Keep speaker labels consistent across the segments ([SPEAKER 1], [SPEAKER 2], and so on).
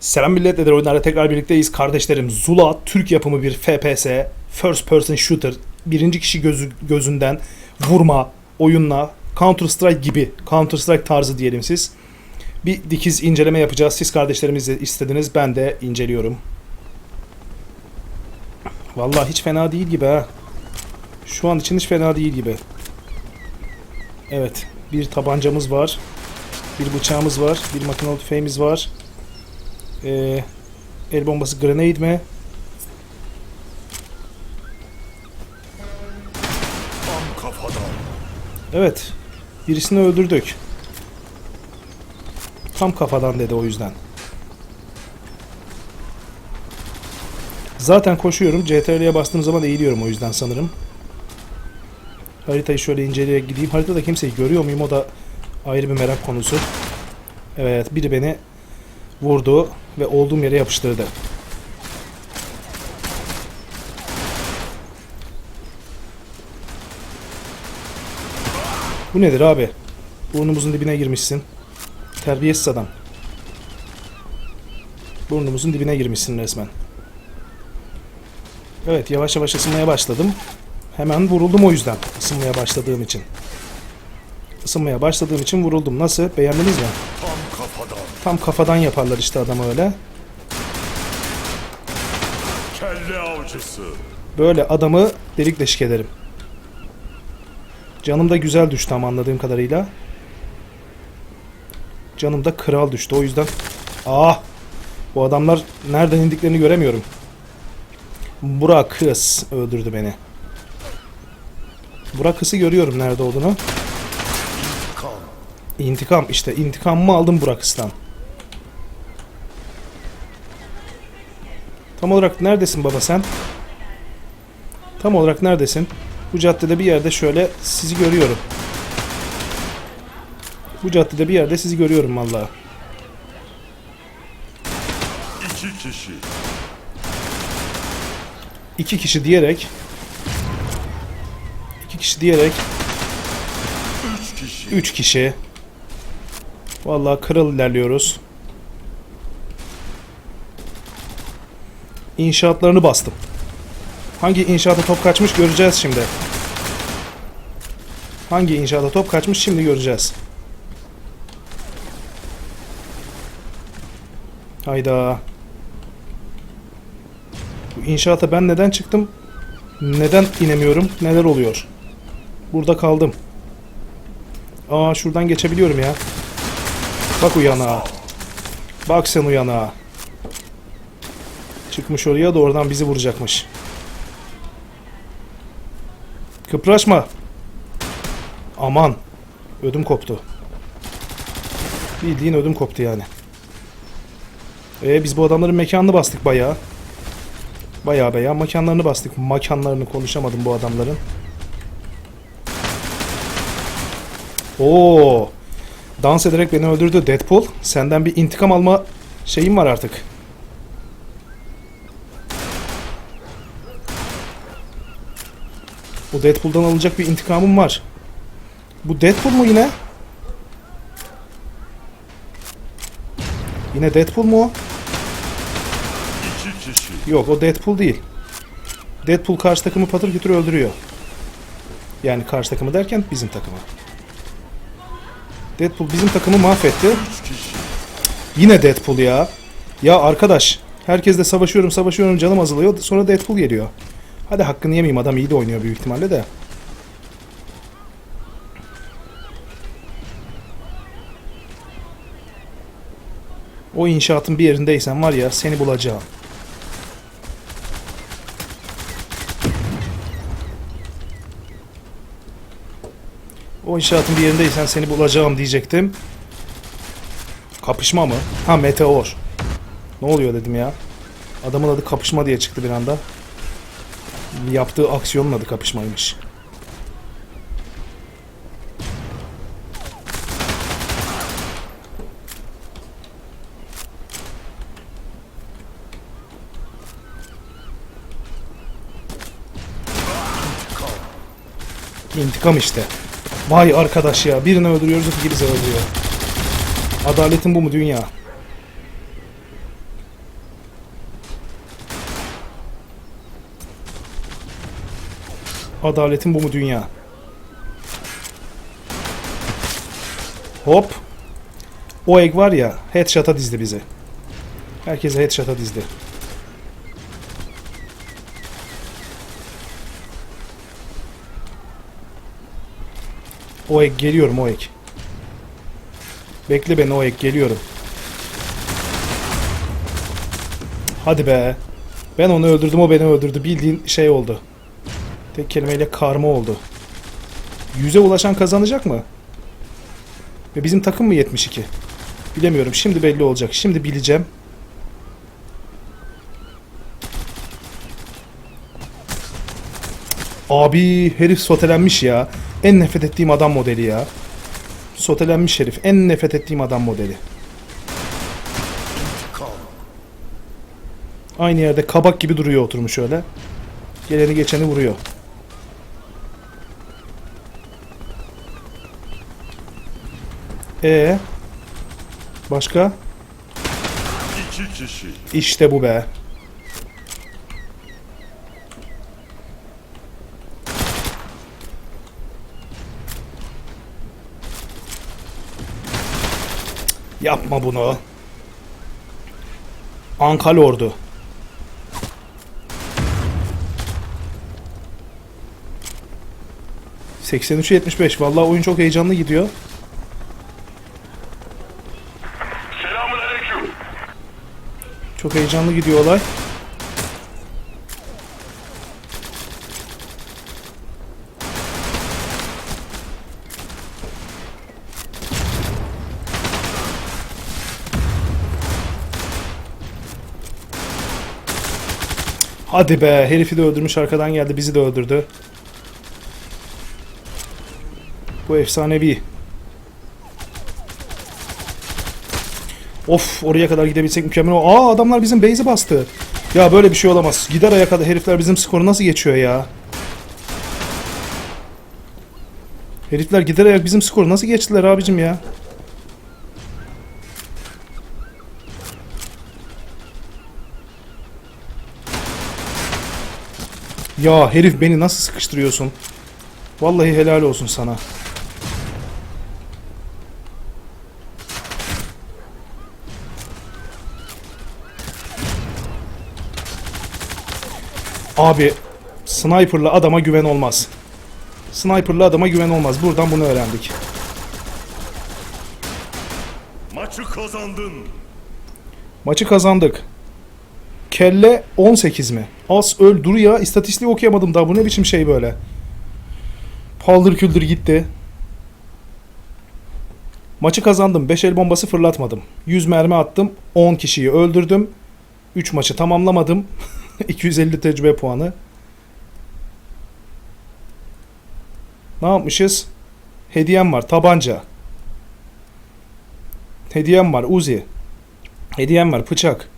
[SPEAKER 1] Selam millet nedir oyunlarla tekrar birlikteyiz. Kardeşlerim Zula Türk yapımı bir FPS First Person Shooter birinci kişi gözü, gözünden vurma oyunla Counter Strike gibi Counter Strike tarzı diyelim siz. Bir dikiz inceleme yapacağız. Siz kardeşlerimiz de istediniz. Ben de inceliyorum. Vallahi hiç fena değil gibi ha. Şu an için hiç fena değil gibi. Evet. Bir tabancamız var. Bir bıçağımız var. Bir makinalı tüfeğimiz var. Ee, el bombası grenade mi? Evet. Birisini öldürdük. Tam kafadan dedi o yüzden. Zaten koşuyorum. CTRL'ye bastığım zaman eğiliyorum o yüzden sanırım. Haritayı şöyle inceleye gideyim. Haritada kimseyi görüyor muyum? O da ayrı bir merak konusu. Evet, biri beni vurdu ve olduğum yere yapıştırdı. Bu nedir abi? Burnumuzun dibine girmişsin. Terbiyesiz adam. Burnumuzun dibine girmişsin resmen. Evet yavaş yavaş ısınmaya başladım. Hemen vuruldum o yüzden. Isınmaya başladığım için. Isınmaya başladığım için vuruldum. Nasıl? Beğendiniz mi?
[SPEAKER 2] Tam kafadan.
[SPEAKER 1] Yaparlar işte adamı öyle.
[SPEAKER 2] Kelle avcısı.
[SPEAKER 1] Böyle adamı delik deşik ederim. Canım da güzel düştü ama anladığım kadarıyla. Canım da kral düştü o yüzden. Ah! Bu adamlar nereden indiklerini göremiyorum. Burak kız öldürdü beni. Burak kızı görüyorum nerede olduğunu.
[SPEAKER 2] Kan.
[SPEAKER 1] İntikam işte intikamımı aldım Burak kızdan. Tam olarak neredesin baba sen? Tam olarak neredesin? Bu caddede bir yerde şöyle sizi görüyorum. Bu caddede bir yerde sizi görüyorum vallahi.
[SPEAKER 2] İki kişi.
[SPEAKER 1] İki kişi diyerek iki kişi diyerek
[SPEAKER 2] Üç kişi.
[SPEAKER 1] üç kişi vallahi kral ilerliyoruz. İnşaatlarını bastım. Hangi inşaata top kaçmış göreceğiz şimdi. Hangi inşaata top kaçmış şimdi göreceğiz. Hayda. Bu inşaata ben neden çıktım? Neden inemiyorum? Neler oluyor? Burada kaldım. Aa şuradan geçebiliyorum ya. Bak uyanağa. Bak sen uyanağa. Çıkmış oraya da oradan bizi vuracakmış. Kıpraşma. Aman. Ödüm koptu. Bildiğin ödüm koptu yani. Ee, biz bu adamların mekanını bastık bayağı. Bayağı bayağı mekanlarını bastık. Makanlarını konuşamadım bu adamların. Oo. Dans ederek beni öldürdü Deadpool. Senden bir intikam alma şeyim var artık. Bu Deadpool'dan alınacak bir intikamım var. Bu Deadpool mu yine? Yine Deadpool mu o? Yok o Deadpool değil. Deadpool karşı takımı patır kütür öldürüyor. Yani karşı takımı derken bizim takımı. Deadpool bizim takımı mahvetti. Yine Deadpool ya. Ya arkadaş. Herkesle savaşıyorum savaşıyorum canım azalıyor. Sonra Deadpool geliyor. Hadi hakkını yemeyeyim adam iyi de oynuyor büyük ihtimalle de. O inşaatın bir yerindeysen var ya seni bulacağım. O inşaatın bir yerindeysen seni bulacağım diyecektim. Kapışma mı? Ha meteor. Ne oluyor dedim ya. Adamın adı kapışma diye çıktı bir anda. Yaptığı aksiyonun adı kapışmaymış. İntikam işte. Vay arkadaş ya. Birini öldürüyoruz öteki bizi öldürüyor. Adaletin bu mu dünya? Adaletin bu mu dünya? Hop. O egg var ya headshot'a dizdi bizi. Herkese headshot'a dizdi. O egg geliyorum o egg. Bekle beni o egg geliyorum. Hadi be. Ben onu öldürdüm o beni öldürdü. Bildiğin şey oldu. Tek kelimeyle karma oldu. Yüze ulaşan kazanacak mı? Ve bizim takım mı 72? Bilemiyorum. Şimdi belli olacak. Şimdi bileceğim. Abi herif sotelenmiş ya. En nefret ettiğim adam modeli ya. Sotelenmiş herif. En nefret ettiğim adam modeli. Aynı yerde kabak gibi duruyor oturmuş öyle. Geleni geçeni vuruyor. E Başka?
[SPEAKER 2] İki kişi.
[SPEAKER 1] İşte bu be. Yapma bunu. Ankal ordu. ...83'e 75. Vallahi oyun çok heyecanlı gidiyor. Çok heyecanlı gidiyor olay. Hadi be herifi de öldürmüş arkadan geldi bizi de öldürdü. Bu efsanevi. Of oraya kadar gidebilsek mükemmel. Aa adamlar bizim base'i bastı. Ya böyle bir şey olamaz. Gider aya kadar herifler bizim skoru nasıl geçiyor ya? Herifler gider ayak bizim skoru nasıl geçtiler abicim ya? Ya herif beni nasıl sıkıştırıyorsun? Vallahi helal olsun sana. Abi sniper'la adama güven olmaz. Sniper'la adama güven olmaz. Buradan bunu öğrendik.
[SPEAKER 2] Maçı kazandın.
[SPEAKER 1] Maçı kazandık. Kelle 18 mi? As öl dur ya. İstatistiği okuyamadım daha. Bu ne biçim şey böyle? Paldır küldür gitti. Maçı kazandım. 5 el bombası fırlatmadım. 100 mermi attım. 10 kişiyi öldürdüm. 3 maçı tamamlamadım. 250 tecrübe puanı. Ne yapmışız? Hediyem var. Tabanca. Hediyem var. Uzi. Hediyem var. Bıçak.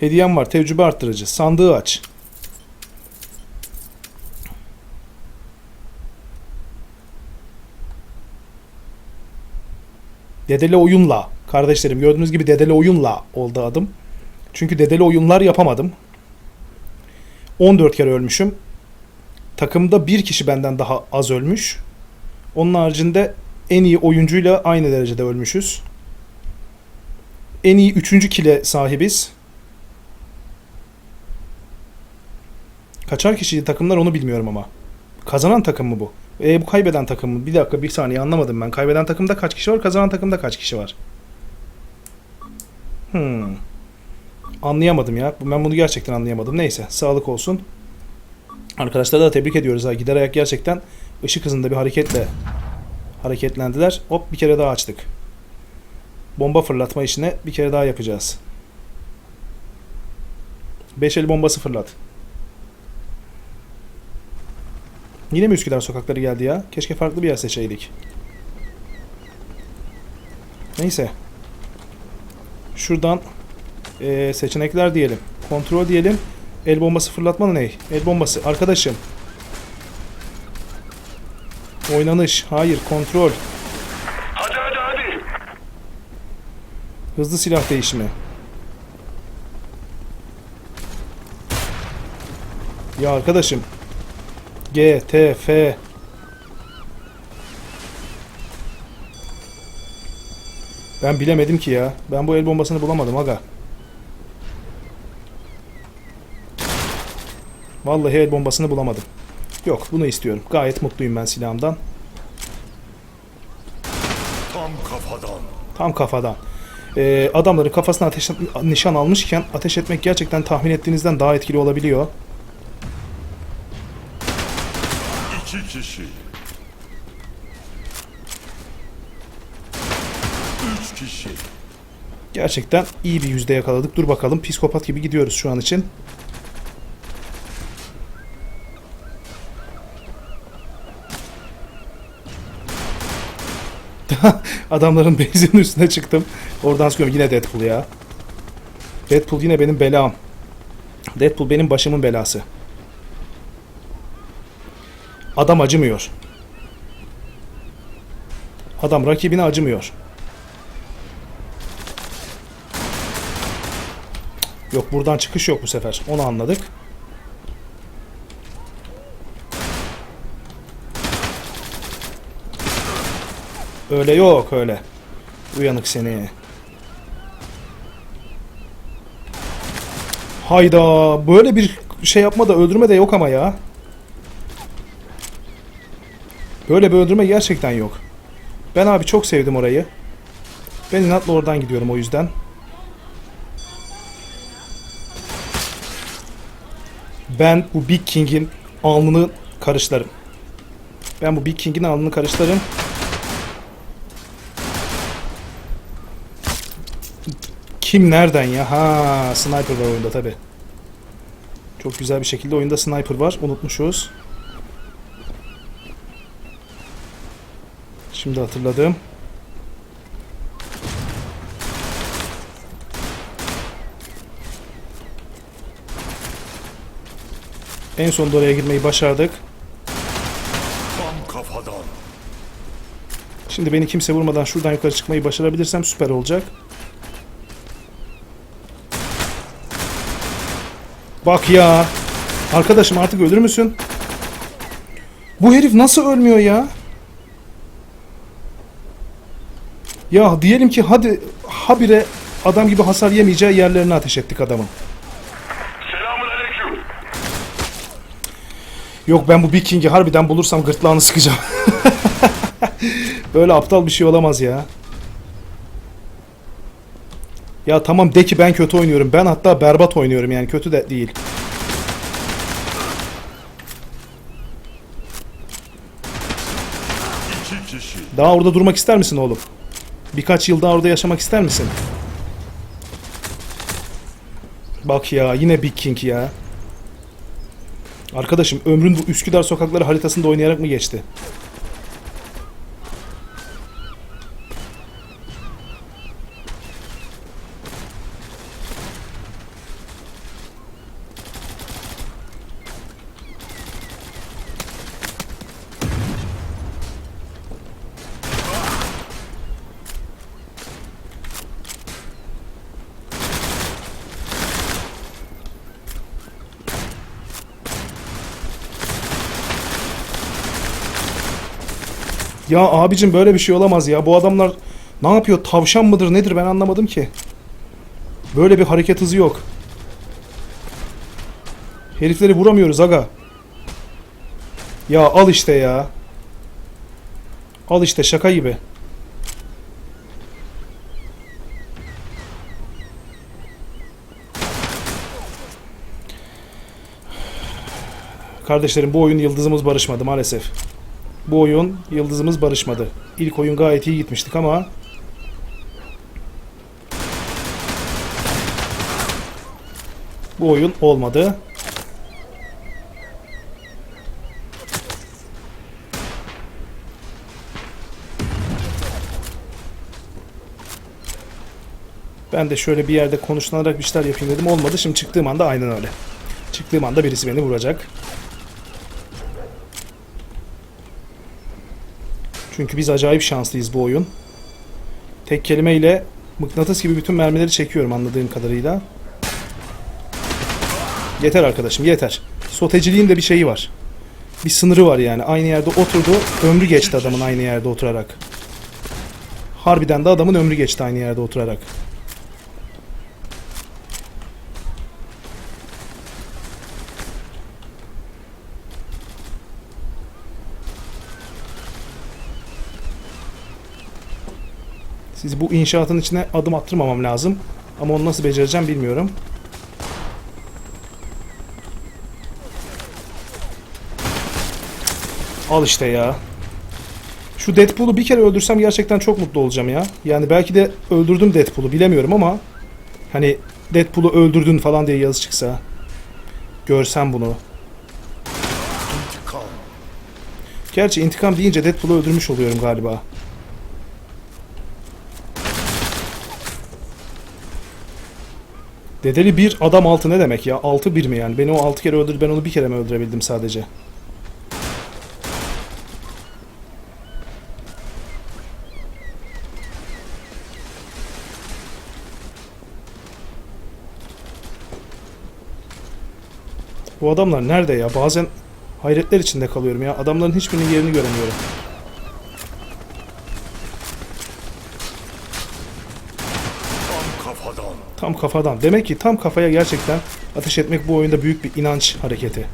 [SPEAKER 1] Hediyem var. Tecrübe arttırıcı. Sandığı aç. Dedeli oyunla. Kardeşlerim gördüğünüz gibi dedeli oyunla oldu adım. Çünkü dedeli oyunlar yapamadım. 14 kere ölmüşüm. Takımda bir kişi benden daha az ölmüş. Onun haricinde en iyi oyuncuyla aynı derecede ölmüşüz. En iyi üçüncü kile sahibiz. Kaçar kişiydi takımlar onu bilmiyorum ama. Kazanan takım mı bu? E bu kaybeden takım mı? Bir dakika bir saniye anlamadım ben. Kaybeden takımda kaç kişi var? Kazanan takımda kaç kişi var? Hmm. Anlayamadım ya. Ben bunu gerçekten anlayamadım. Neyse sağlık olsun. Arkadaşları da tebrik ediyoruz. Ha. Gider ayak gerçekten ışık hızında bir hareketle hareketlendiler. Hop bir kere daha açtık. Bomba fırlatma işine bir kere daha yapacağız. Beş el bombası fırlat. Yine mi Üsküdar sokakları geldi ya? Keşke farklı bir yer seçeydik. Neyse. Şuradan eee, seçenekler diyelim. Kontrol diyelim. El bombası fırlatma ne? El bombası. Arkadaşım. Oynanış. Hayır. Kontrol.
[SPEAKER 2] Hadi hadi hadi.
[SPEAKER 1] Hızlı silah değişimi. Ya arkadaşım. G, T, F. Ben bilemedim ki ya. Ben bu el bombasını bulamadım aga. Vallahi el bombasını bulamadım. Yok bunu istiyorum. Gayet mutluyum ben silahımdan.
[SPEAKER 2] Tam kafadan.
[SPEAKER 1] Tam kafadan. Ee, adamların kafasına ateş, nişan almışken ateş etmek gerçekten tahmin ettiğinizden daha etkili olabiliyor.
[SPEAKER 2] İki kişi. Üç kişi.
[SPEAKER 1] Gerçekten iyi bir yüzde yakaladık. Dur bakalım psikopat gibi gidiyoruz şu an için. Adamların base'inin üstüne çıktım. Oradan sıkıyorum yine Deadpool ya. Deadpool yine benim belam. Deadpool benim başımın belası. Adam acımıyor. Adam rakibine acımıyor. Yok buradan çıkış yok bu sefer. Onu anladık. Öyle yok öyle. Uyanık seni. Hayda böyle bir şey yapma da öldürme de yok ama ya. Böyle bir öldürme gerçekten yok. Ben abi çok sevdim orayı. Ben inatla oradan gidiyorum o yüzden. Ben bu Big King'in alnını karışlarım. Ben bu Big King'in alnını karışlarım. Kim nereden ya? Ha, sniper var oyunda tabi. Çok güzel bir şekilde oyunda sniper var. Unutmuşuz. Şimdi hatırladım. En sonunda oraya girmeyi başardık.
[SPEAKER 2] Tam kafadan.
[SPEAKER 1] Şimdi beni kimse vurmadan şuradan yukarı çıkmayı başarabilirsem süper olacak. Bak ya. Arkadaşım artık ölür müsün? Bu herif nasıl ölmüyor ya? Ya diyelim ki hadi habire adam gibi hasar yemeyeceği yerlerine ateş ettik
[SPEAKER 2] aleyküm.
[SPEAKER 1] Yok ben bu Big King'i harbiden bulursam gırtlağını sıkacağım. Böyle aptal bir şey olamaz ya. Ya tamam de ki ben kötü oynuyorum. Ben hatta berbat oynuyorum yani kötü de değil. Daha orada durmak ister misin oğlum? Birkaç yıl daha orada yaşamak ister misin? Bak ya yine Big King ya. Arkadaşım ömrün bu Üsküdar sokakları haritasında oynayarak mı geçti? Ya abicim böyle bir şey olamaz ya. Bu adamlar ne yapıyor? Tavşan mıdır nedir ben anlamadım ki. Böyle bir hareket hızı yok. Herifleri vuramıyoruz aga. Ya al işte ya. Al işte şaka gibi. Kardeşlerim bu oyun yıldızımız barışmadı maalesef. Bu oyun yıldızımız barışmadı. İlk oyun gayet iyi gitmiştik ama bu oyun olmadı. Ben de şöyle bir yerde konuşlanarak bir şeyler yapayım dedim. Olmadı. Şimdi çıktığım anda aynen öyle. Çıktığım anda birisi beni vuracak. Çünkü biz acayip şanslıyız bu oyun. Tek kelimeyle mıknatıs gibi bütün mermileri çekiyorum anladığım kadarıyla. Yeter arkadaşım yeter. Soteciliğin de bir şeyi var. bir sınırı var yani. Aynı yerde oturdu. Ömrü geçti adamın aynı yerde oturarak. Harbiden de adamın ömrü geçti aynı yerde oturarak. Bu inşaatın içine adım attırmamam lazım. Ama onu nasıl becereceğim bilmiyorum. Al işte ya. Şu Deadpool'u bir kere öldürsem gerçekten çok mutlu olacağım ya. Yani belki de öldürdüm Deadpool'u bilemiyorum ama hani Deadpool'u öldürdün falan diye yazı çıksa görsem bunu. Gerçi intikam deyince Deadpool'u öldürmüş oluyorum galiba. Dedeli bir adam altı ne demek ya? Altı bir mi yani? Beni o altı kere öldürdü ben onu bir kere mi öldürebildim sadece? Bu adamlar nerede ya? Bazen hayretler içinde kalıyorum ya. Adamların hiçbirinin yerini göremiyorum.
[SPEAKER 2] Tam kafadan.
[SPEAKER 1] Tam kafadan. Demek ki tam kafaya gerçekten ateş etmek bu oyunda büyük bir inanç hareketi.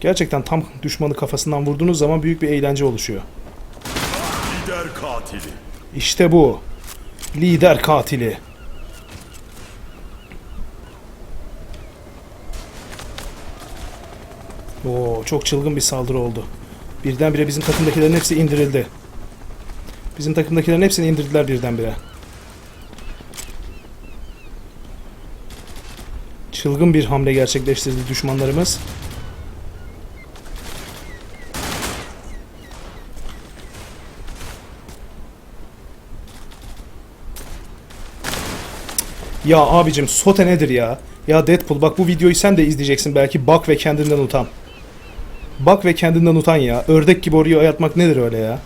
[SPEAKER 1] Gerçekten tam düşmanı kafasından vurduğunuz zaman büyük bir eğlence oluşuyor.
[SPEAKER 2] Lider katili.
[SPEAKER 1] İşte bu. Lider katili. Oo, çok çılgın bir saldırı oldu. Birdenbire bizim takımdakilerin hepsi indirildi. Bizim takımdakilerin hepsini indirdiler birdenbire. Çılgın bir hamle gerçekleştirdi düşmanlarımız. Ya abicim sote nedir ya? Ya Deadpool bak bu videoyu sen de izleyeceksin belki. Bak ve kendinden utan. Bak ve kendinden utan ya. Ördek gibi oraya yatmak nedir öyle ya?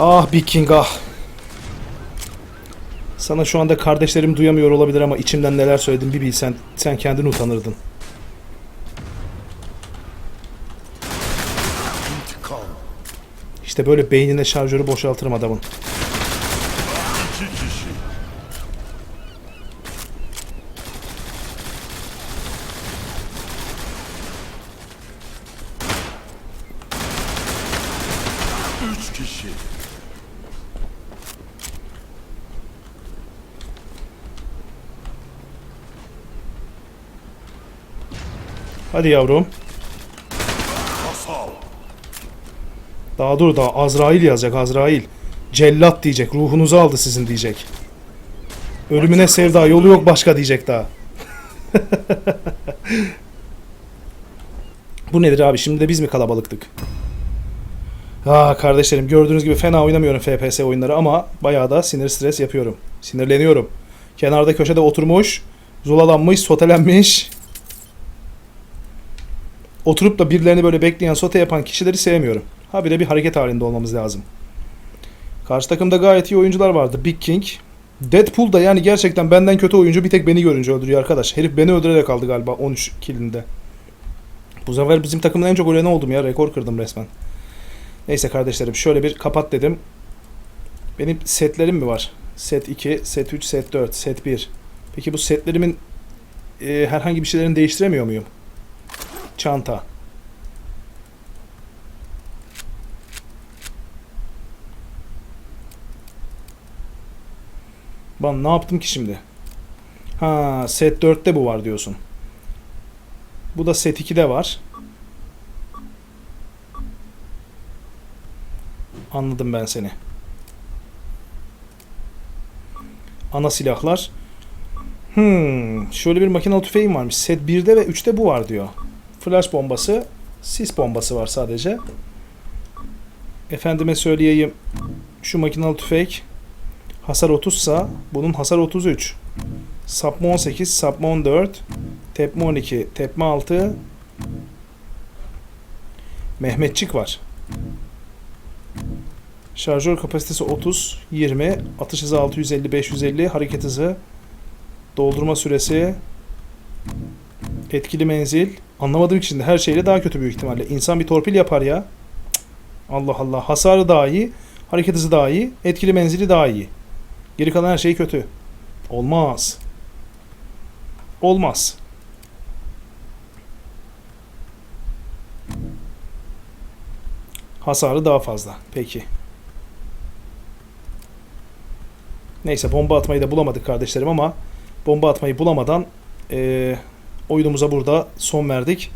[SPEAKER 1] Ah Big ah. Sana şu anda kardeşlerim duyamıyor olabilir ama içimden neler söyledim bir bilsen sen kendin utanırdın. İşte böyle beynine şarjörü boşaltırım adamın.
[SPEAKER 2] İki kişi. Üç kişi.
[SPEAKER 1] Hadi yavrum. Daha dur daha Azrail yazacak Azrail. Cellat diyecek. Ruhunuzu aldı sizin diyecek. Ölümüne sevda yolu yok başka diyecek daha. Bu nedir abi? Şimdi de biz mi kalabalıktık? Ah kardeşlerim gördüğünüz gibi fena oynamıyorum FPS oyunları ama bayağı da sinir stres yapıyorum. Sinirleniyorum. Kenarda köşede oturmuş, zulalanmış, sotelenmiş. Oturup da birilerini böyle bekleyen, sote yapan kişileri sevmiyorum. Habire bir hareket halinde olmamız lazım. Karşı takımda gayet iyi oyuncular vardı. Big King. Deadpool da yani gerçekten benden kötü oyuncu bir tek beni görünce öldürüyor arkadaş. Herif beni öldürerek kaldı galiba 13 kilinde. Bu sefer bizim takımın en çok öleni oldum ya. Rekor kırdım resmen. Neyse kardeşlerim şöyle bir kapat dedim. Benim setlerim mi var? Set 2, set 3, set 4, set 1. Peki bu setlerimin e, herhangi bir şeylerini değiştiremiyor muyum? Çanta. Ben ne yaptım ki şimdi? Ha, set 4'te bu var diyorsun. Bu da set 2'de var. Anladım ben seni. Ana silahlar. Hmm, şöyle bir makinalı tüfeğim varmış. Set 1'de ve 3'te bu var diyor. Flash bombası, sis bombası var sadece. Efendime söyleyeyim. Şu makinalı tüfek hasar 30 sa bunun hasar 33. Sapma 18, sapma 14, tepme 12, tepme 6, Mehmetçik var. Şarjör kapasitesi 30, 20, atış hızı 650, 550, hareket hızı, doldurma süresi, etkili menzil. Anlamadım ki şimdi her şeyle daha kötü büyük ihtimalle. İnsan bir torpil yapar ya. Allah Allah. Hasarı daha iyi, hareket hızı daha iyi, etkili menzili daha iyi. Geri kalan her şey kötü. Olmaz. Olmaz. Hasarı daha fazla. Peki. Neyse bomba atmayı da bulamadık kardeşlerim ama bomba atmayı bulamadan eee, oyunumuza burada son verdik.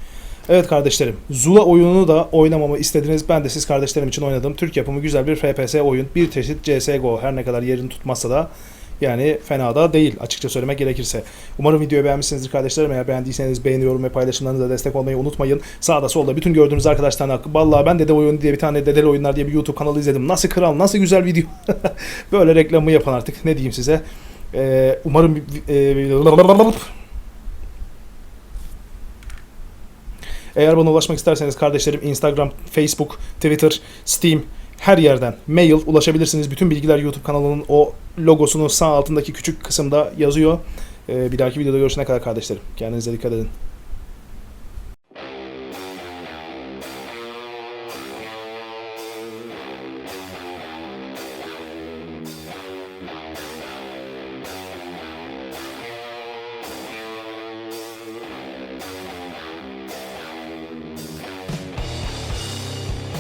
[SPEAKER 1] Evet kardeşlerim, Zula oyununu da oynamamı istediniz. Ben de siz kardeşlerim için oynadım. Türk yapımı güzel bir FPS oyun. Bir çeşit CSGO. Her ne kadar yerini tutmazsa da yani fena da değil açıkça söylemek gerekirse. Umarım videoyu beğenmişsinizdir kardeşlerim. Eğer beğendiyseniz beğeni, yorum ve paylaşımlarınızla destek olmayı unutmayın. Sağda solda bütün gördüğünüz arkadaşlarına vallahi ben Dede Oyun diye bir tane Dedeli Oyunlar diye bir YouTube kanalı izledim. Nasıl kral, nasıl güzel video. Böyle reklamı yapan artık ne diyeyim size. Ee, umarım e, Eğer bana ulaşmak isterseniz kardeşlerim Instagram, Facebook, Twitter, Steam her yerden mail ulaşabilirsiniz. Bütün bilgiler YouTube kanalının o logosunun sağ altındaki küçük kısımda yazıyor. Ee, bir dahaki videoda görüşene kadar kardeşlerim. Kendinize dikkat edin.